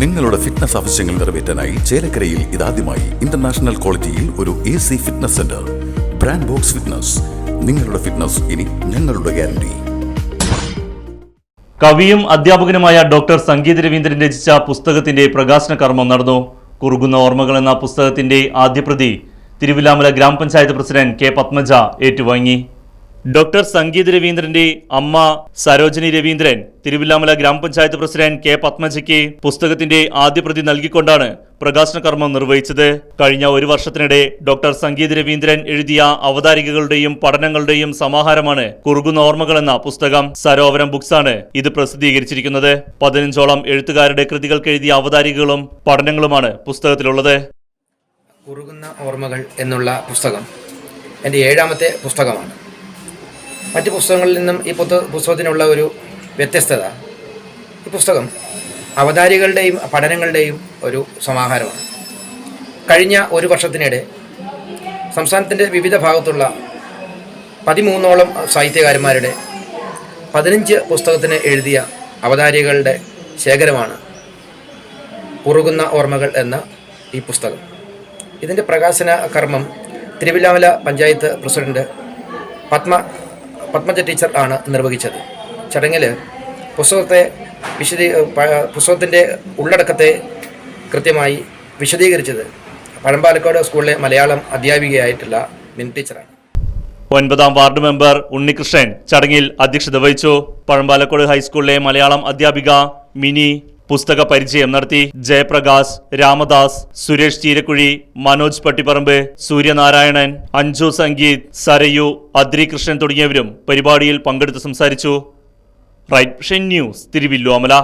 നിങ്ങളുടെ ഫിറ്റ്നസ് ആവശ്യങ്ങൾ നിറവേറ്റാനായി ചേലക്കരയിൽ ഇതാദ്യമായി ഇന്റർനാഷണൽ ക്വാളിറ്റിയിൽ ഒരു A C fitness centre brand box fitness നിങ്ങളുടെ ഫിറ്റ്നസ് ഇനി ഞങ്ങളുടെ ഗ്യാരണ്ടി കവിയും അധ്യാപകനുമായ ഡോക്ടർ സംഗീത രവീന്ദ്രൻ രചിച്ച പുസ്തകത്തിന്റെ പ്രകാശന കർമ്മം നടന്നു. കുറുകുന്ന ഓർമ്മകൾ എന്ന പുസ്തകത്തിന്റെ ആദ്യപ്രതി തിരുവിലാമല ഗ്രാമപഞ്ചായത്ത് പ്രസിഡന്റ് കെ പത്മജ ഏറ്റുവാങ്ങി. ഡോക്ടർ സംഗീത് രവീന്ദ്രന്റെ അമ്മ സരോജിനി രവീന്ദ്രൻ തിരുവില്ലാമല ഗ്രാമപഞ്ചായത്ത് പ്രസിഡന്റ് കെ പത്മജയ്ക്ക് പുസ്തകത്തിന്റെ ആദ്യപ്രതി നൽകിക്കൊണ്ടാണ് പ്രകാശന കർമ്മം നിർവഹിച്ചത്. കഴിഞ്ഞ ഒരു വർഷത്തിനിടെ ഡോക്ടർ സംഗീത് രവീന്ദ്രൻ എഴുതിയ അവതാരികകളുടെയും പഠനങ്ങളുടെയും സമാഹാരമാണ് കുറുകുന്ന ഓർമ്മകൾ എന്ന പുസ്തകം സരോവരം ബുക്സാണ് ഇത് പ്രസിദ്ധീകരിച്ചിരിക്കുന്നത്. പതിനഞ്ചോളം എഴുത്തുകാരുടെ കൃതികൾക്ക് എഴുതിയ അവതാരികകളും പഠനങ്ങളുമാണ് പുസ്തകത്തിലുള്ളത്. കുറുകുന്ന ഓർമ്മകൾ എന്നുള്ള പുസ്തകം എന്റെ ഏഴാമത്തെ പുസ്തകമാണ്. മറ്റ് പുസ്തകങ്ങളിൽ നിന്നും ഈ പുസ്ത പുസ്തകത്തിനുള്ള ഒരു വ്യത്യസ്തത. ഈ പുസ്തകം അവതാരികളുടെയും പഠനങ്ങളുടെയും ഒരു സമാഹാരമാണ്. കഴിഞ്ഞ ഒരു വർഷത്തിനിടെ സംസ്ഥാനത്തിന്റെ വിവിധ ഭാഗത്തുള്ള പതിമൂന്നോളം സാഹിത്യകാരന്മാരുടെ പതിനഞ്ച് പുസ്തകത്തിന് എഴുതിയ അവതാരികളുടെ ശേഖരമാണ് ഉറുകുന്ന ഓർമ്മകൾ എന്ന ഈ പുസ്തകം. ഇതിന്റെ പ്രകാശന കർമ്മം തിരുവില്ലാമല പഞ്ചായത്ത് പ്രസിഡന്റ് പത്മ പത്മജ ടീച്ചർ ആണ് നിർവഹിച്ചത്. ചടങ്ങിൽ പുസ്തകത്തെ വിശദീ പുസ്തകത്തിന്റെ ഉള്ളടക്കത്തെ കൃത്യമായി വിശദീകരിച്ചത് പഴമ്പാലക്കാട് സ്കൂളിലെ മലയാളം അധ്യാപികയായിട്ടുള്ള മിൻ ടീച്ചറാണ്. ഒൻപതാം വാർഡ് മെമ്പർ ഉണ്ണികൃഷ്ണൻ ചടങ്ങിൽ അധ്യക്ഷത വഹിച്ചു. പഴമ്പാലക്കോട് ഹൈസ്കൂളിലെ മലയാളം അധ്യാപിക മിനി പുസ്തക പരിചയം നടത്തി ജയപ്രകാശ് രാമദാസ് സുരേഷ് ചീരക്കുഴി മനോജ് പട്ടിപ്പറമ്പ് സൂര്യനാരായണൻ അഞ്ജു സംഗീത് സരയു അദ്രി കൃഷ്ണൻ തുടങ്ങിയവരും പരിപാടിയിൽ പങ്കെടുത്ത് സംസാരിച്ചു. Right news Thiruvilwamala.